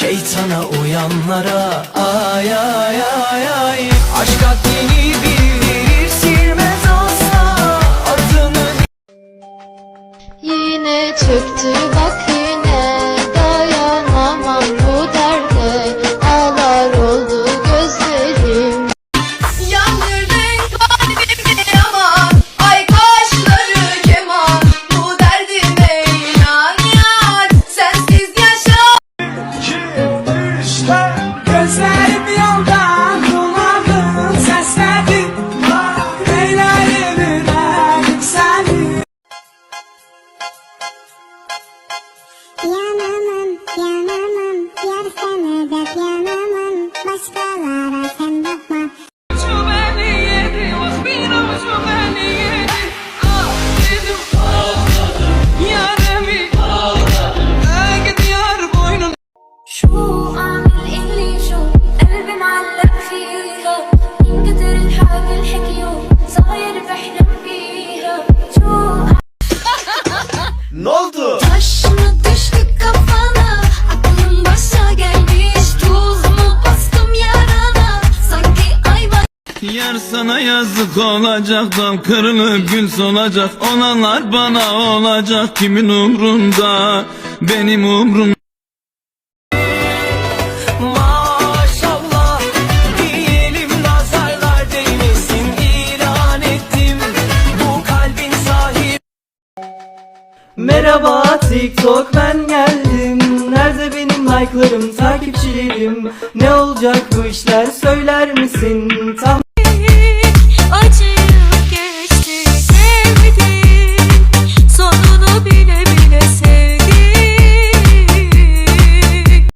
Şeytana uyanlara ay ay ay ay. Aşk haddini bildirir silmez asla. Adını Yine çöktü bak Yeah, mama, yeah, mama. Yar sana yazık olacak Dam kırılıp gül solacak. Olanlar bana olacak Kimin umrunda? Benim umrum Maşallah diyelim nazarlar değmesin. İlan ettim bu kalbin sahibi Merhaba TikTok ben geldim. Nerede benim like'larım takipçilerim? Ne olacak bu işler söyler misin? Tam